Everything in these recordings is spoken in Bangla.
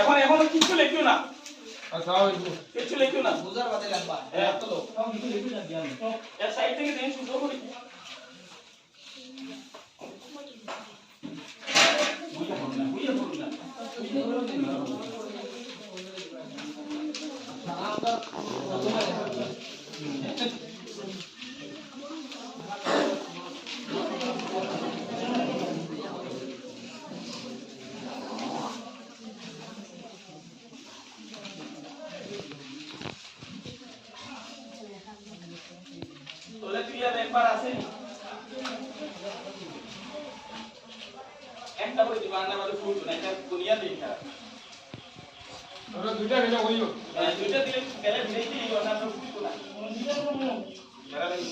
এখন এখন কিছু লেখিও না। আচ্ছা কিছু লেখিও না। বুঝার বাদে লাগবা হ্যাঁ। এত লোক এর সাইড থেকে দিন সুন্দর করে। বুঝা করুন বুঝা করুন না তোলে তুই আর একবার আসেনি একটা করে দিবা আন্না মাঝে ফুল না এটা দুনিয়া দিন খারাপ ওরা দুইটা গেলে হইও হ্যাঁ, দুইটা দিলে গেলে ভিড়েই দিই অন্যান্য ফুল না যারা লাগি।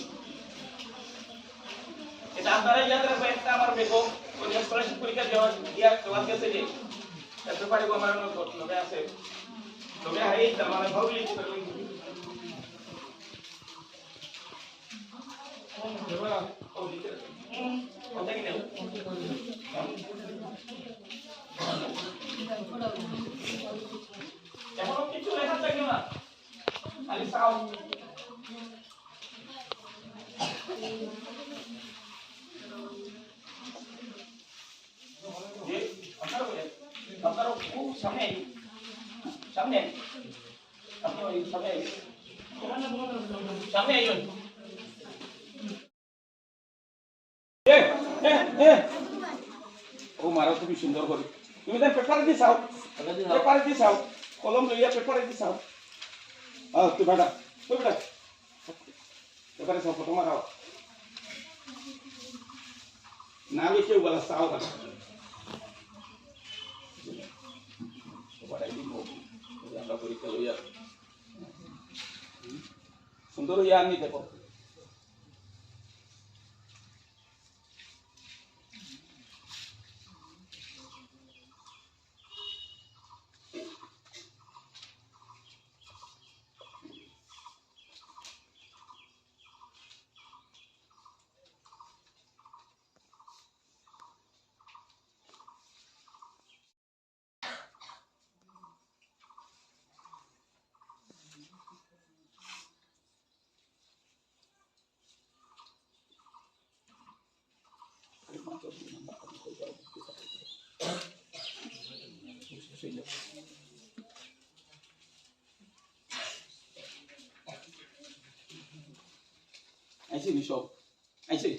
এটা আপনারা ইয়াদ রাখবেন একটা আমার বেগো ওই স্কলারশিপ পরীক্ষা দেওয়া দিয়া দেওয়ার গেছে যে এত পারে আমার লগে আছে লগে হাই তার মানে ভাবলি কি এবার ও দিতে কথা কি নেই এখনও কিছু লেখা থাকে না খালি সাউ আপনারা খুব সামনে। সামনে। আপনি সামনে। সামনে ও মারা তুমি সুন্দর করে। তুমি তার পেপারে দি চাও। পেপারে দি চাও। কলম লইয়া পেপারে দি চাও। আহ, তুই বেটা তুই বেটা। পেপারে চাও, ফটো মারাও। না লিখে বলা। চাও লইয়া। সুন্দর হইয়া আমি দেখো। আইসি বিশপ, আইসি।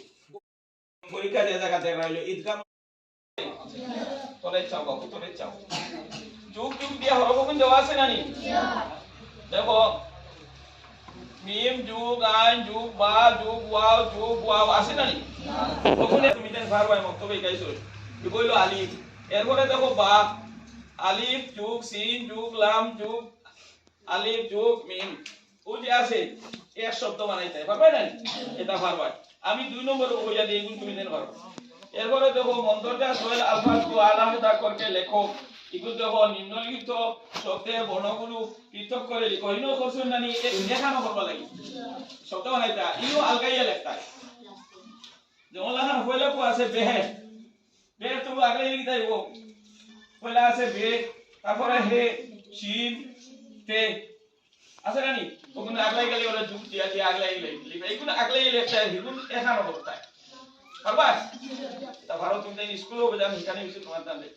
পরীক্ষা দিয়ে জায়গা দেখা হইল ঈদগাহ তোলে চাও বাবু তোলে চাও। যুগ যুগ দিয়া দেওয়া আছে নানি দেখো মিম যুগ, আইন যুগ, বা যুগ, ওয়াও যুগ, ওয়াও আছে নানি ওখানে তুমি দেন ভার ভাই মক্তব্য গাইছো কি বইলো আলিফ। এরপরে দেখো বা আলিফ, যুগ, সিন, যুগ, লাম, যুগ, আলিফ, যুগ, মিম। ও যে আছে শব্দ বানাইতে আমি দুই নম্বর তুমি এরপরে দেখো, মন্ত্রটা সোহেল লেখো এগুলো দেখো, নিম্নলিখিত শব্দের বর্ণগুলো পৃথক করে লিখো। ইনো করছেন নানি দেখানো করবা লাগি। শব্দ বানাইতা ইনো আলগাইয়া লেখতা যেমন লাখান হইলে কো আছে বেহে বেহে তুমি আগে লিখি যাইব পয়লা আছে, বে। তারপরে হে, শিন, তে। আছে নানি ওখানে আগলাই গেলে ওরা যুগ দিয়া দিয়ে আগলাই গেলে লিখবে। এইগুলো আগলাই গেলে একটা হিগুন এখানো করতে পারবা তা ভালো তুমি তাই স্কুলেও বেজান এখানে কিছু তোমার জানলে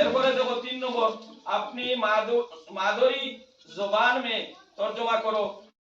এরপরে দেখো তিন নম্বর, আপনি মাধুরী জবান মে তর্জমা করো।